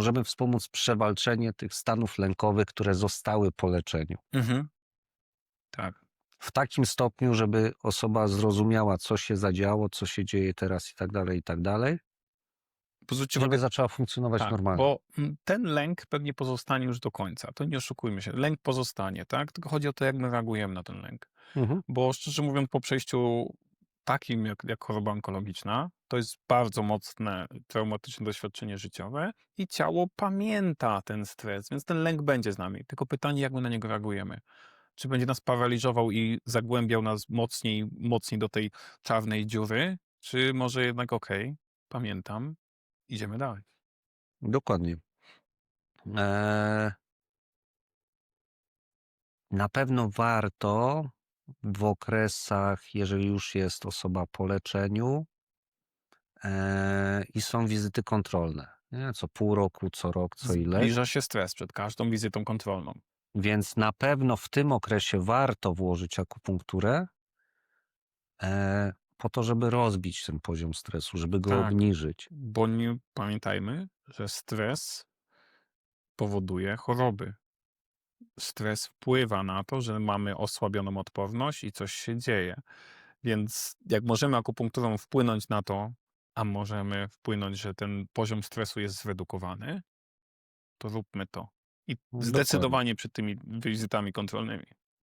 możemy wspomóc przewalczenie tych stanów lękowych, które zostały po leczeniu. Mhm. Tak. W takim stopniu, żeby osoba zrozumiała, co się zadziało, co się dzieje teraz i tak dalej, i tak dalej, żeby uwagę, zaczęła funkcjonować tak, normalnie. bo mm, ten lęk pewnie pozostanie już do końca. To nie oszukujmy się. Lęk pozostanie, tak? Tylko chodzi o to, jak my reagujemy na ten lęk. Mhm. Bo szczerze mówiąc, po przejściu takim jak, jak choroba onkologiczna, to jest bardzo mocne, traumatyczne doświadczenie życiowe i ciało pamięta ten stres, więc ten lęk będzie z nami. Tylko pytanie, jak my na niego reagujemy. Czy będzie nas paraliżował i zagłębiał nas mocniej, mocniej do tej czarnej dziury, czy może jednak okej, pamiętam, idziemy dalej. Dokładnie. Eee, na pewno warto w okresach, jeżeli już jest osoba po leczeniu eee, i są wizyty kontrolne, nie? co pół roku, co rok, co ileś, Zbliża się stres przed każdą wizytą kontrolną. więc na pewno w tym okresie warto włożyć akupunkturę eee, po to, żeby rozbić ten poziom stresu, żeby go Tak. obniżyć. Bo nie pamiętajmy, że stres powoduje choroby. Stres wpływa na to, że mamy osłabioną odporność i coś się dzieje. Więc jak możemy akupunkturą wpłynąć na to, a możemy wpłynąć, że ten poziom stresu jest zredukowany, to róbmy to. I Dokładnie. zdecydowanie przed tymi wizytami kontrolnymi.